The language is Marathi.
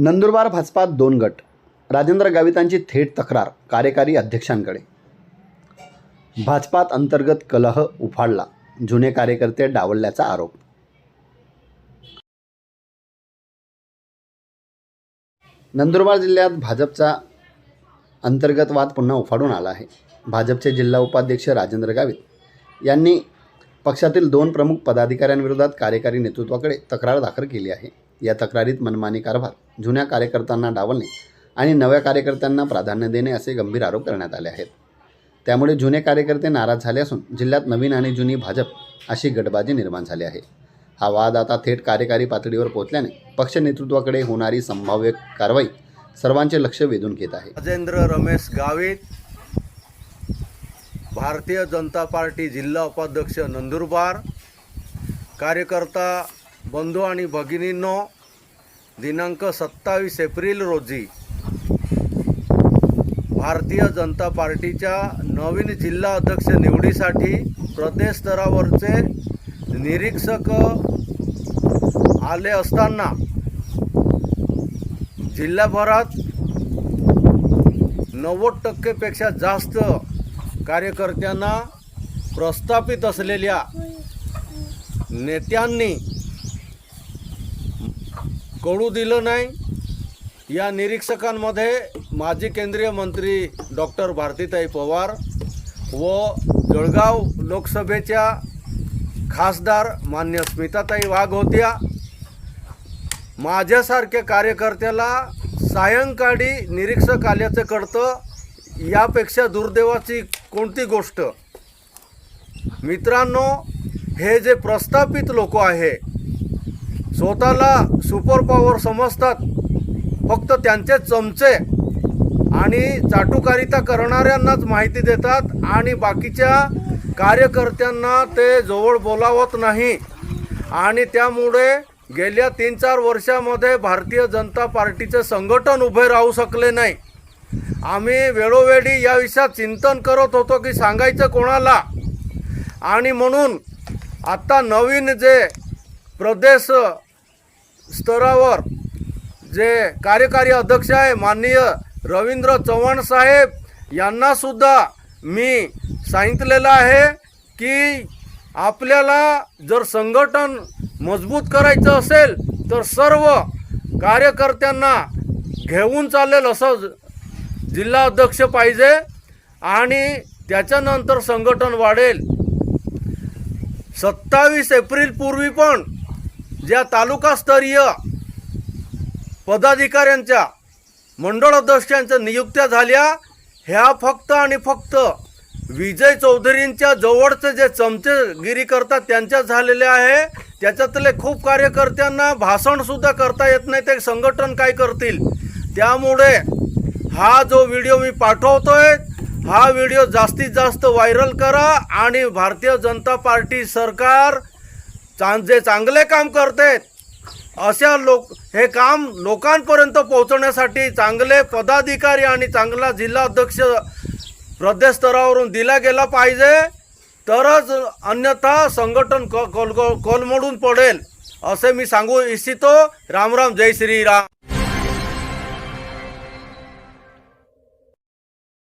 नंदुरबार भाजपात दोन गट राजेंद्र गावितांची थेट तक्रार कार्यकारी अध्यक्षांकडे. भाजपात अंतर्गत कलह उफाडला जुने कार्यकर्ते डावलल्याचा आरोप. नंदुरबार जिल्ह्यात भाजपचा अंतर्गत वाद पुन्हा उफाडून आला आहे. भाजपचे जिल्हा उपाध्यक्ष राजेंद्र गावित यांनी पक्षातील दोन प्रमुख पदाधिकाऱ्यांविरोधात कार्यकारी नेतृत्वाकडे तक्रार दाखल केली आहे. या तक्रारीत मनमानी कारभार. जुन्या कार्यकर्त्यांना डावलणे आणि नव्या कार्यकर्त्यांना प्राधान्य देणे असे गंभीर आरोप करण्यात आले आहेत. त्यामुळे जुने कार्यकर्ते नाराज झाले असून जिल्ह्यात नवीन आणि जुनी भाजप अशी गटबाजी निर्माण झाली आहे. हा वाद आता थेट कार्यकारी पातळीवर पोहोचल्याने पक्ष नेतृत्वाकडे होणारी संभाव्य कारवाई सर्वांचे लक्ष वेधून घेत आहे. राजेंद्र रमेश गावित भारतीय जनता पार्टी जिल्हा उपाध्यक्ष नंदुरबार कार्यकर्ता बंधू आणि भगिनींनो दिनांक सत्तावीस एप्रिल रोजी भारतीय जनता पार्टीच्या नवीन जिल्हा अध्यक्ष निवडीसाठी प्रदेश स्तरावरचे निरीक्षक आले असताना जिल्हाभरात नव्वद टक्केपेक्षा जास्त कार्यकर्त्यांना प्रस्थापित असलेल्या नेत्यांनी कळू दिलं नाही. या निरीक्षकांमध्ये माजी केंद्रीय मंत्री डॉक्टर भारतीताई पवार व जळगाव लोकसभेच्या खासदार मान्य स्मिताताई वाघ होत्या माझ्यासारख्या कार्यकर्त्याला सायंकाळी निरीक्षक आल्याचं कळतं. यापेक्षा दुर्दैवाची कोणती गोष्ट? मित्रांनो हे जे प्रस्थापित लोक आहे स्वतःला सुपर पॉवर समजतात. फक्त त्यांचे चमचे. आणि चाटुकारिता करणाऱ्यांनाच माहिती देतात आणि बाकीच्या कार्यकर्त्यांना ते जवळ बोलावत नाही. आणि त्यामुळे गेल्या तीन चार वर्षामध्ये भारतीय जनता पार्टीचे संघटन उभे राहू शकले नाही. आम्ही वेळोवेळी या विषयात चिंतन करत होतो की सांगायचं कोणाला? आणि म्हणून आत्ता नवीन जे प्रदेश स्तरावर जे कार्यकारी अध्यक्ष आहे माननीय रवींद्र चव्हाण साहेब यांनासुद्धा मी सांगितलेलं आहे की आपल्याला जर संघटन मजबूत करायचं असेल तर सर्व कार्यकर्त्यांना घेऊन चालेल असं जिल्हा अध्यक्ष पाहिजे आणि त्याच्यानंतर संघटन वाढेल. सत्तावीस एप्रिलपूर्वी पण ज्या तालुकास्तरीय पदाधिकाऱ्यांच्या मंडळ अध्यक्षांच्या नियुक्त्या झाल्या ह्या फक्त आणि फक्त विजय चौधरींच्या जवळचे जे चमचेगिरी करतात त्यांच्या झालेल्या आहे. त्याच्यातले खूप कार्यकर्त्यांना भाषणसुद्धा करता येत नाही ते संघटन काय करतील? त्यामुळे हा जो व्हिडिओ मी पाठवतोय हा व्हिडिओ जास्तीत जास्त व्हायरल करा आणि भारतीय जनता पार्टी सरकार जे चांगले काम करतेत. अशा लोक हे काम लोकांपर्यंत पोहोचवण्यासाठी चांगले पदाधिकारी आणि चांगला जिल्हा अध्यक्ष प्रदेश स्तरावरून दिला गेला पाहिजे. तरच अन्यथा संघटन क कोल कोलमडून पडेल असे मी सांगू इच्छितो. रामराम जय श्रीराम.